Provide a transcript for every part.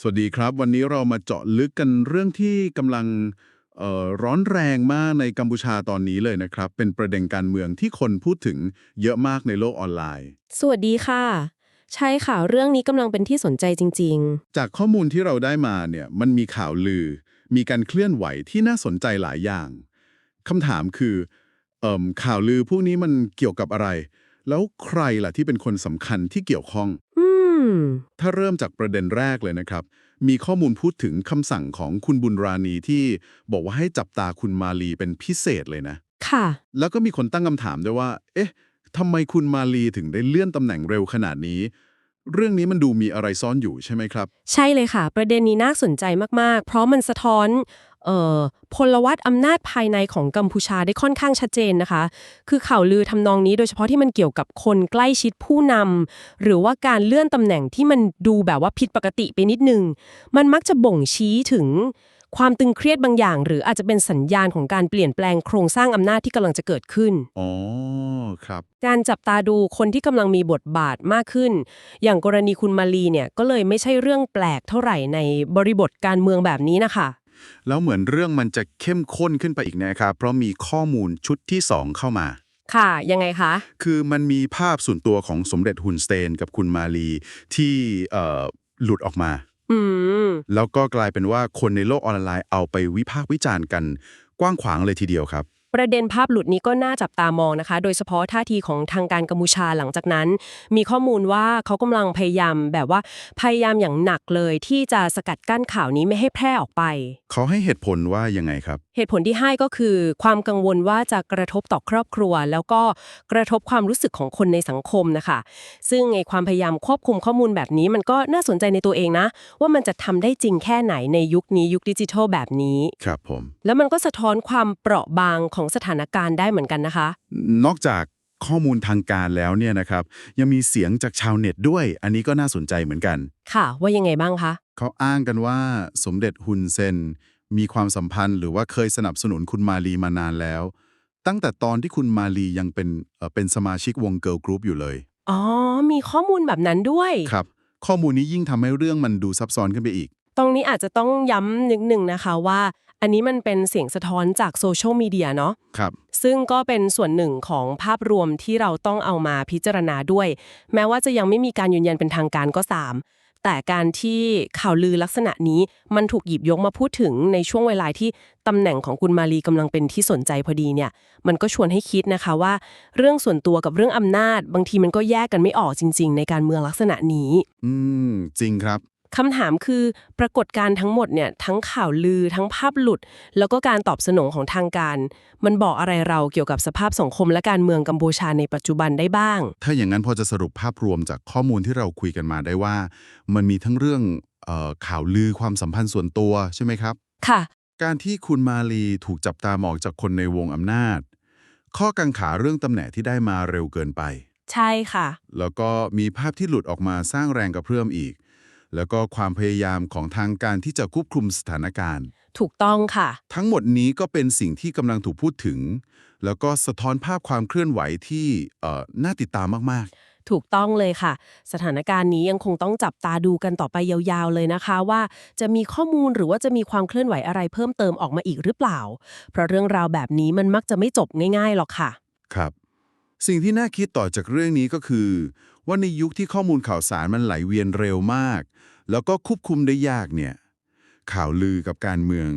สวัสดีครับ วันนี้เรามาเจาะลึกกันเรื่องที่กำลังเอ่อร้อนแรงมากในกัมพูชาตอนนี้เลยนะครับ เป็นประเด็นการเมืองที่คนพูดถึงเยอะมากในโลกออนไลน์ สวัสดีค่ะ ใช่ค่ะ เรื่องนี้กำลังเป็นที่สนใจจริงจากข้อมูลที่เราได้มาเนี่ยมันมีข่าวลือ มีการเคลื่อนไหวที่น่าสนใจหลายอย่างคำถามคือเอ่มข่าวลือพวกนี้มันเกี่ยวกับอะไร แล้วใครล่ะที่เป็นคนสำคัญที่เกี่ยวข้องๆอืม ถ้าเริ่มจากประเด็นแรกเลยนะครับ มีข้อมูลพูดถึงคำสั่งของคุณบุญราณีที่บอกว่าให้จับตาคุณมาลีเป็นพิเศษเลยนะ ค่ะ แล้วก็มีคนตั้งคำถามด้วยว่า เอ๊ะทำไมคุณมาลีถึงได้เลื่อนตำแหน่งเร็วขนาดนี้ เรื่องนี้มันดูมีอะไรซ่อนอยู่ใช่ไหมครับ ใช่เลยค่ะ ประเด็นนี้น่าสนใจมากๆ เพราะมันสะท้อนเอ่อ พลวัตอำนาจภายในของกัมพูชาได้ค่อนข้างชัดเจนนะคะ คือข่าวลือทำนองนี้โดยเฉพาะที่มันเกี่ยวกับคนใกล้ชิดผู้นำหรือว่าการเลื่อนตำแหน่งที่มันดูแบบว่าผิดปกติไปนิดนึง มันมักจะบ่งชี้ถึงความตึงเครียดบางอย่าง หรืออาจจะเป็นสัญญาณของการเปลี่ยนแปลงโครงสร้างอำนาจที่กำลังจะเกิดขึ้น อ๋อ ครับ การจับตาดูคนที่กำลังมีบทบาทมากขึ้น อย่างกรณีคุณมาลีเนี่ยก็เลยไม่ใช่เรื่องแปลกเท่าไหร่ในบริบทการเมืองแบบนี้นะคะ แล้วเหมือนเรื่องมันจะเข้มข้นขึ้นไปอีกนะครับ เพราะมีข้อมูลชุดที่ 2 เข้ามา ค่ะ ยังไงคะ คือมันมีภาพส่วนตัวของสมเด็จฮุนสเตนกับคุณมาลีที่เอ่อหลุดออกมา อืม แล้วก็กลายเป็นว่าคนในโลกออนไลน์เอาไปวิพากษ์วิจารณ์กันกว้างขวางเลยทีเดียวครับ ประเด็นภาพหลุดนี้ก็น่าจับตามองนะคะ โดยเฉพาะท่าทีของทางการกัมพูชาหลังจากนั้น มีข้อมูลว่าเขากำลังพยายามแบบว่าพยายามอย่างหนักเลยที่จะสกัดกั้นข่าวนี้ไม่ให้แพร่ออกไป เขาให้เหตุผลว่ายังไงครับ เหตุผลที่ให้ก็คือ ความกังวลว่าจะกระทบต่อครอบครัว แล้วก็กระทบความรู้สึกของคนในสังคมนะคะ ซึ่งไงความพยายามควบคุมข้อมูลแบบนี้ มันก็น่าสนใจในตัวเองนะ ว่ามันจะทำได้จริงแค่ไหนในยุคนี้ยุคดิจิทัลแบบนี้ครับผมแล้วมันก็สะท้อนความเปราะบางของสถานการณ์ได้เหมือนกันนะคะ นอกจากข้อมูลทางการแล้วเนี่ยนะครับ ยังมีเสียงจากชาวเน็ตด้วย อันนี้ก็น่าสนใจเหมือนกัน ค่ะ ว่ายังไงบ้างคะ เขาอ้างกันว่าสมเด็จฮุนเซน มีความสัมพันธ์หรือว่าเคยสนับสนุนคุณมาลีมานานแล้ว ตั้งแต่ตอนที่คุณมาลียังเป็นเอ่อเป็นสมาชิกวงเกิร์ลกรุ๊ปอยู่เลย อ๋อ มีข้อมูลแบบนั้นด้วย ครับ ข้อมูลนี้ยิ่งทำให้เรื่องมันดูซับซ้อนขึ้นไปอีก ตรงนี้อาจจะต้องย้ำนิดหนึ่งนะคะว่า อันนี้มันเป็นเสียงสะท้อนจากโซเชียลมีเดียเนาะครับ ซึ่งก็เป็นส่วนหนึ่งของภาพรวมที่เราต้องเอามาพิจารณาด้วย แม้ว่าจะยังไม่มีการยืนยันเป็นทางการก็ตาม แต่การที่ข่าวลือลักษณะนี้มันถูกหยิบยกมาพูดถึงในช่วงเวลาที่ตำแหน่งของคุณมาลีกำลังเป็นที่สนใจพอดีเนี่ย มันก็ชวนให้คิดนะคะว่า เรื่องส่วนตัวกับเรื่องอำนาจ บางทีมันก็แยกกันไม่ออกจริง ๆ ในการเมืองลักษณะนี้ อืม จริงครับ คำถามคือปรากฏการณ์ทั้งหมดเนี่ยทั้งข่าวลือทั้งภาพหลุด แล้วก็การตอบสนองของทางการ มันบอกอะไรเราเกี่ยวกับสภาพสังคมและการเมืองกัมพูชาในปัจจุบันได้บ้าง ถ้าอย่างนั้นพอจะสรุปภาพรวมจากข้อมูลที่เราคุยกันมาได้ว่า มันมีทั้งเรื่องเออข่าวลือความสัมพันธ์ส่วนตัวใช่ไหมครับ ค่ะ การที่คุณมาลีถูกจับตามองจากคนในวงอำนาจ ข้อกังขาเรื่องตำแหน่งที่ได้มาเร็วเกินไป ใช่ค่ะ แล้วก็มีภาพที่หลุดออกมาสร้างแรงกระเพื่อมอีก แล้วก็ความพยายามของทางการที่จะควบคุมสถานการณ์ ถูกต้องค่ะ ทั้งหมดนี้ก็เป็นสิ่งที่กำลังถูกพูดถึง แล้วก็สะท้อนภาพความเคลื่อนไหวที่เอ่อน่าติดตามมากถูกต้องเลยค่ะ สถานการณ์นี้ยังคงต้องจับตาดูกันต่อไปยาวๆเลยนะคะ ว่าจะมีข้อมูลหรือว่าจะมีความเคลื่อนไหวอะไรเพิ่มเติมออกมาอีกหรือเปล่า เพราะเรื่องราวแบบนี้มันมักจะไม่จบง่ายๆหรอกค่ะๆครับ สิ่งที่น่าคิดต่อจากเรื่องนี้ก็คือ ว่าในยุคที่ข้อมูลข่าวสารมันไหลเวียนเร็วมาก แล้วก็ควบคุมได้ยากเนี่ยข่าวลือกับการเมือง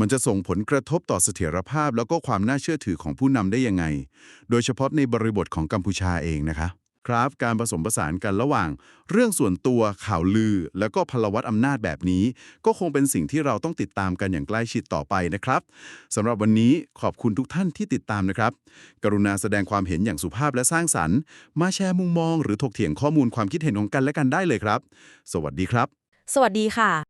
มันจะส่งผลกระทบต่อเสถียรภาพ แล้วก็ความน่าเชื่อถือของผู้นำได้ยังไง โดยเฉพาะในบริบทของกัมพูชาเองนะคะ ครับการผสมผสานกันระหว่าง เรื่องส่วนตัวข่าวลือ แล้วก็พลวัตอำนาจแบบนี้ ก็คงเป็นสิ่งที่เราต้องติดตามกันอย่างใกล้ชิดต่อไปนะครับสำหรับวันนี้ขอบคุณทุกท่านที่ติดตามนะครับ กรุณาแสดงความเห็นอย่างสุภาพและสร้างสรรค์ มาแชร์มุมมอง หรือถกเถียงข้อมูลความคิดเห็นของกันและกันได้เลยครับ สวัสดีครับ สวัสดีค่ะ